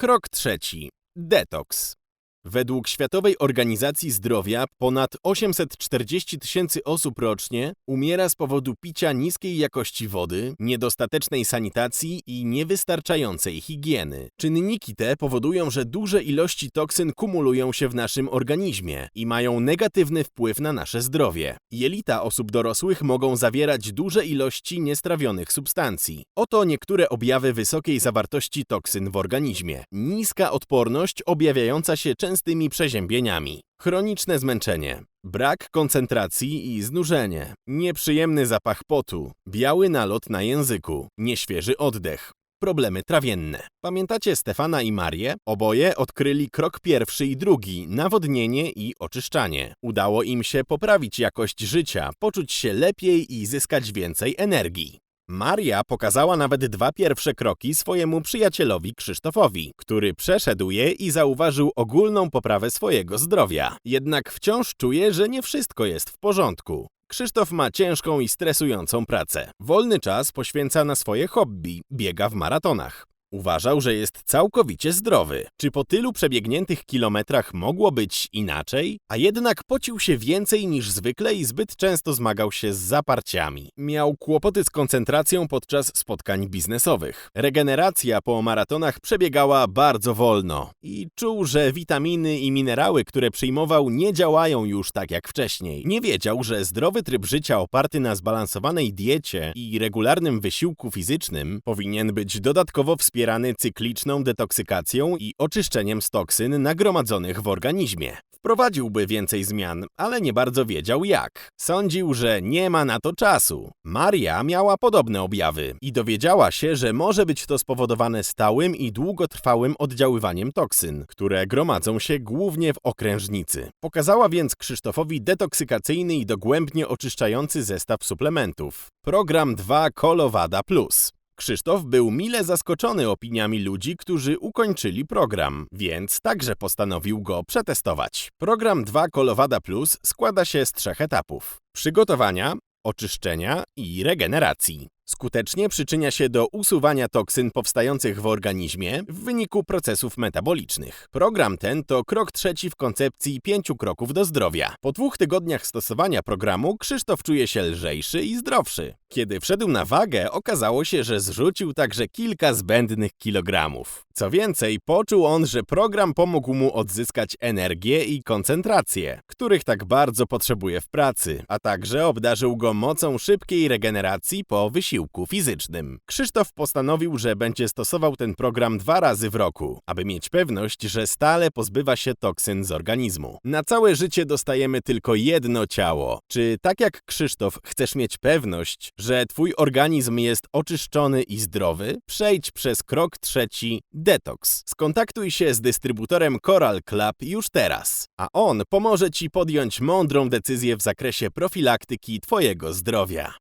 Krok trzeci. Detoks. Według Światowej Organizacji Zdrowia ponad 840 tysięcy osób rocznie umiera z powodu picia niskiej jakości wody, niedostatecznej sanitacji i niewystarczającej higieny. Czynniki te powodują, że duże ilości toksyn kumulują się w naszym organizmie i mają negatywny wpływ na nasze zdrowie. Jelita osób dorosłych mogą zawierać duże ilości niestrawionych substancji. Oto niektóre objawy wysokiej zawartości toksyn w organizmie. Niska odporność objawiająca się częstymi przeziębieniami. Chroniczne zmęczenie, brak koncentracji i znużenie, nieprzyjemny zapach potu, biały nalot na języku, nieświeży oddech, problemy trawienne. Pamiętacie Stefana i Marię? Oboje odkryli krok pierwszy i drugi nawodnienie i oczyszczanie. Udało im się poprawić jakość życia, poczuć się lepiej i zyskać więcej energii. Maria pokazała nawet dwa pierwsze kroki swojemu przyjacielowi Krzysztofowi, który przeszedł je i zauważył ogólną poprawę swojego zdrowia. Jednak wciąż czuje, że nie wszystko jest w porządku. Krzysztof ma ciężką i stresującą pracę. Wolny czas poświęca na swoje hobby, biega w maratonach. Uważał, że jest całkowicie zdrowy. Czy po tylu przebiegniętych kilometrach mogło być inaczej? A jednak pocił się więcej niż zwykle i zbyt często zmagał się z zaparciami. Miał kłopoty z koncentracją podczas spotkań biznesowych. Regeneracja po maratonach przebiegała bardzo wolno i czuł, że witaminy i minerały, które przyjmował, nie działają już tak jak wcześniej. Nie wiedział, że zdrowy tryb życia oparty na zbalansowanej diecie i regularnym wysiłku fizycznym powinien być dodatkowo wspierany wspierany cykliczną detoksykacją i oczyszczeniem z toksyn nagromadzonych w organizmie. Wprowadziłby więcej zmian, ale nie bardzo wiedział jak. Sądził, że nie ma na to czasu. Maria miała podobne objawy i dowiedziała się, że może być to spowodowane stałym i długotrwałym oddziaływaniem toksyn, które gromadzą się głównie w okrężnicy. Pokazała więc Krzysztofowi detoksykacyjny i dogłębnie oczyszczający zestaw suplementów. Program 2 Kolowada Plus. Krzysztof był mile zaskoczony opiniami ludzi, którzy ukończyli program, więc także postanowił go przetestować. Program 2 Kolowada Plus składa się z trzech etapów: przygotowania, oczyszczenia i regeneracji. Skutecznie przyczynia się do usuwania toksyn powstających w organizmie w wyniku procesów metabolicznych. Program ten to krok trzeci w koncepcji pięciu kroków do zdrowia. Po dwóch tygodniach stosowania programu Krzysztof czuje się lżejszy i zdrowszy. Kiedy wszedł na wagę, okazało się, że zrzucił także kilka zbędnych kilogramów. Co więcej, poczuł on, że program pomógł mu odzyskać energię i koncentrację, których tak bardzo potrzebuje w pracy, a także obdarzył go mocą szybkiej regeneracji po wysiłku fizycznym. Krzysztof postanowił, że będzie stosował ten program dwa razy w roku, aby mieć pewność, że stale pozbywa się toksyn z organizmu. Na całe życie dostajemy tylko jedno ciało. Czy tak jak Krzysztof chcesz mieć pewność, że twój organizm jest oczyszczony i zdrowy? Przejdź przez krok trzeci detoks. Skontaktuj się z dystrybutorem Coral Club już teraz, a on pomoże Ci podjąć mądrą decyzję w zakresie profilaktyki Twojego zdrowia.